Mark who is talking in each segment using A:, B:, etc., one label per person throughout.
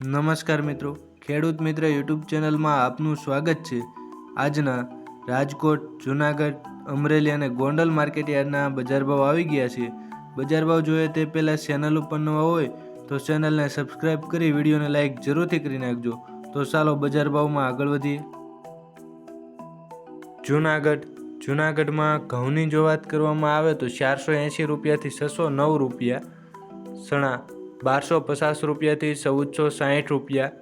A: નમસ્કાર મિત્રો. ખેડૂત મિત્ર યુટ્યુબ ચેનલમાં આપનું સ્વાગત છે. આજના રાજકોટ, જુનાગઢ, અમરેલી અને ગોંડલ માર્કેટ યાર્ડના બજાર ભાવ આવી ગયા છે. બજાર ભાવ જોઈએ તે પહેલાં ચેનલ ઉપર નવા હોય તો ચેનલને સબસ્ક્રાઈબ કરી વિડીયોને લાઇક જરૂરથી કરી નાખજો. તો ચાલો બજાર ભાવમાં આગળ વધીએ. જુનાગઢ, જુનાગઢમાં ઘઉંની જો વાત કરવામાં આવે તો ચારસો એંશી રૂપિયાથી છસો નવ રૂપિયા. સણા બારસો પચાસ રૂપિયાથી ચૌદસો સાહીઠ રૂપિયા,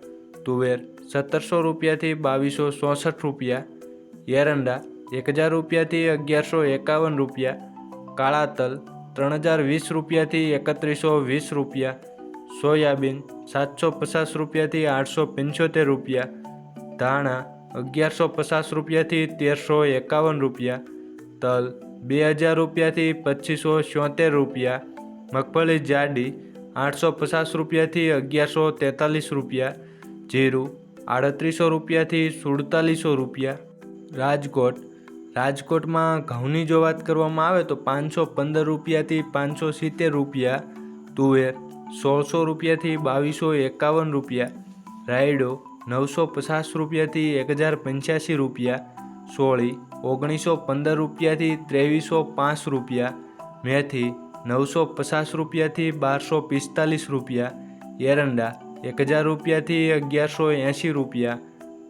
A: તુવેર સત્તરસો રૂપિયાથી બાવીસો ચોસઠ રૂપિયા, એરંડા એક હજાર રૂપિયાથી અગિયારસો એકાવન રૂપિયા કાળા તલ ત્રણ હજાર વીસ રૂપિયાથી એકત્રીસો વીસ રૂપિયા, સોયાબીન સાતસો પચાસ રૂપિયાથી આઠસો પંચોતેર રૂપિયા, ધાણા અગિયારસો પચાસ રૂપિયાથી તેરસો એકાવન રૂપિયા, તલ બે હજાર રૂપિયાથી પચીસો છોતેર રૂપિયા, મગફળી જાડી આઠસો પચાસ રૂપિયાથી અગિયારસો તેતાલીસ રૂપિયા, જીરું આડત્રીસો રૂપિયાથી સુડતાલીસો રૂપિયા, રાજકોટ રાજકોટમાં ઘઉંની જો વાત કરવામાં આવે તો પાંચસો પંદર રૂપિયાથી પાંચસો સિત્તેર રૂપિયા, તુવેર સોળસો રૂપિયાથી બાવીસો એકાવન રૂપિયા, રાયડો નવસો પચાસ રૂપિયાથી એક હજાર પંચ્યાસી રૂપિયા, સોળી ઓગણીસો પંદર રૂપિયાથી ત્રેવીસો પાંચ રૂપિયા, મેથી નવસો પચાસ રૂપિયાથી બારસો પિસ્તાલીસ રૂપિયા, એરંડા એક હજાર રૂપિયાથી અગિયારસો એંશી રૂપિયા,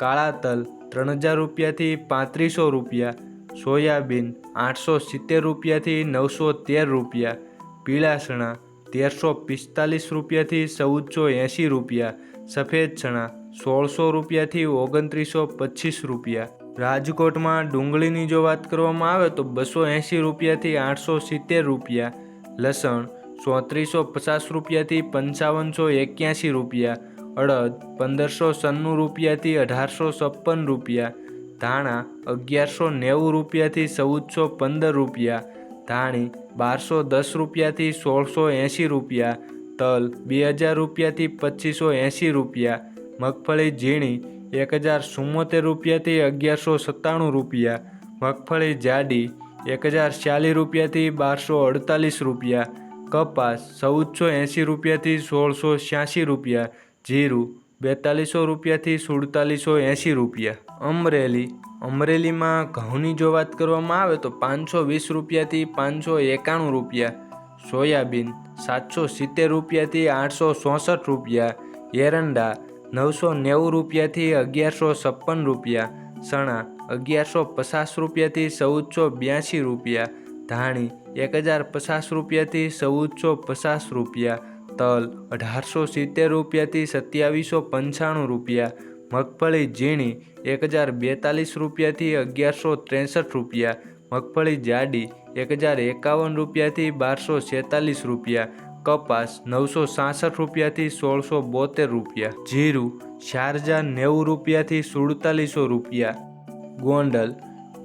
A: કાળા તલ ત્રણ હજાર રૂપિયાથી પાંત્રીસો રૂપિયા, સોયાબીન આઠસો સિત્તેર રૂપિયાથી નવસો તેર રૂપિયા પીળા ચણા તેરસો પિસ્તાલીસ રૂપિયાથી ચૌદસો એંશી રૂપિયા, સફેદ ચણા સોળસો રૂપિયાથી ઓગણત્રીસો પચીસ રૂપિયા. રાજકોટમાં ડુંગળીની જો વાત કરવામાં આવે તો બસો એંશી રૂપિયાથી આઠસો સિત્તેર રૂપિયા લસણ ચોત્રીસો પચાસ રૂપિયાથી પંચાવનસો એક્યાસી રૂપિયા, અડદ પંદરસો સન્નું રૂપિયાથી અઢારસો છપ્પન રૂપિયા, ધાણા અગિયારસો નેવું રૂપિયાથી ચૌદસો પંદર રૂપિયા, ધાણી બારસો દસ રૂપિયાથી સોળસો એંશી રૂપિયા, તલ બે હજાર રૂપિયાથી પચીસો એંશી રૂપિયા, મગફળી ઝીણી એક હજાર ચુમ્મોતેર રૂપિયાથી અગિયારસો સત્તાણું રૂપિયા, મગફળી જાડી એક હજાર ચાલીસ રૂપિયાથી બારસો અડતાલીસ રૂપિયા. કપાસ ચૌદસો એંશી રૂપિયાથી સોળસો છ્યાસી રૂપિયા. જીરું બેતાલીસો રૂપિયાથી સુડતાલીસો એંશી રૂપિયા. અમરેલી, અમરેલીમાં ઘઉંની જો વાત કરવામાં આવે તો પાંચસો વીસ રૂપિયાથી પાંચસો એકાણું રૂપિયા. સોયાબીન સાતસો સિત્તેર રૂપિયાથી આઠસો ચોસઠ રૂપિયા. એરંડા નવસો નેવું રૂપિયાથી અગિયારસો છપ્પન રૂપિયા. ચણા અગિયારસો પચાસ રૂપિયાથી ચૌદસો બ્યાસી રૂપિયા, ધાણી એક હજાર પચાસ રૂપિયાથી ચૌદસો પચાસ રૂપિયા, તલ અઢારસો સિત્તેર રૂપિયાથી સત્યાવીસો પંચાણું રૂપિયા, મગફળી ઝીણી એક હજાર બેતાલીસ રૂપિયાથી અગિયારસો ત્રેસઠ રૂપિયા, મગફળી જાડી એક હજાર એકાવન રૂપિયાથી બારસો છેતાલીસ રૂપિયા કપાસ નવસો સાસઠ રૂપિયાથી સોળસો બોતેર રૂપિયા, જીરું શારજા નેવું રૂપિયાથી સુડતાલીસો રૂપિયા, ગોંડલ.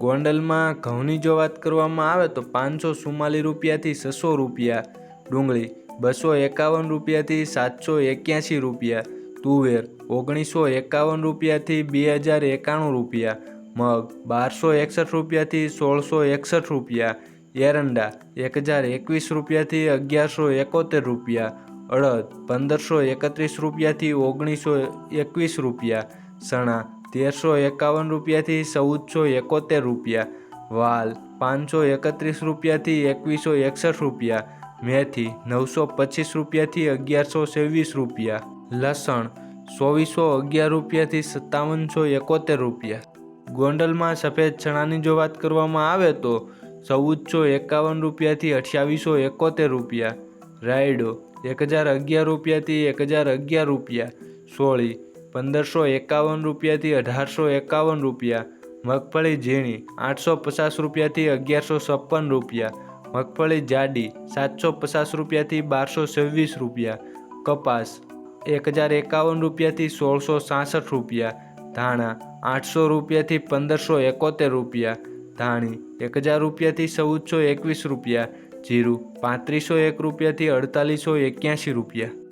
A: ગોંડલમાં ઘઉંની જો વાત કરવામાં આવે તો પાંચસો ચુમ્માલીસ રૂપિયાથી છસો રૂપિયા, ડુંગળી બસો એકાવન રૂપિયાથી સાતસો એક્યાસી રૂપિયા, તુવેર ઓગણીસો એકાવન રૂપિયાથી બે હજાર એકાણું રૂપિયા, મગ બારસો એકસઠ રૂપિયાથી સોળસો એકસઠ રૂપિયા એરંડા એક હજાર એકવીસ રૂપિયાથી અગિયારસો એકોતેર રૂપિયા, અડદ પંદરસો એકત્રીસ રૂપિયાથી ઓગણીસો એકવીસ રૂપિયા, ચણા તેરસો એકાવન રૂપિયાથી ચૌદસો એકોતેર રૂપિયા, વાલ પાંચસો એકત્રીસ રૂપિયાથી એકવીસો એકસઠ રૂપિયા, મેથી નવસો પચીસ રૂપિયાથી અગિયારસો છવ્વીસ રૂપિયા, લસણ ચોવીસો અગિયાર રૂપિયાથી સત્તાવનસો એકોતેર રૂપિયા. ગોંડલમાં સફેદ ચણાની જો વાત કરવામાં આવે તો ચૌદસો એકાવન રૂપિયાથી અઠ્યાવીસો એકોતેર રૂપિયા. રાયડો એક હજાર અગિયાર રૂપિયાથી એક હજાર અગિયાર રૂપિયા. સોળી પંદરસો એકાવન રૂપિયાથી અઢારસો એકાવન રૂપિયા. મગફળી ઝીણી આઠસો પચાસ રૂપિયાથી અગિયારસો છપ્પન રૂપિયા. મગફળી જાડી સાતસો પચાસ રૂપિયાથી બારસો છવ્વીસ રૂપિયા. કપાસ એક હજાર એકાવન રૂપિયાથી સોળસો સાસઠ રૂપિયા. ધાણા આઠસો રૂપિયાથી પંદરસો એકોતેર રૂપિયા. ધાણી એક હજાર રૂપિયાથી ચૌદસો એકવીસ રૂપિયા જીરું પાંત્રીસો એક રૂપિયાથી અડતાલીસો એક્યાસી રૂપિયા.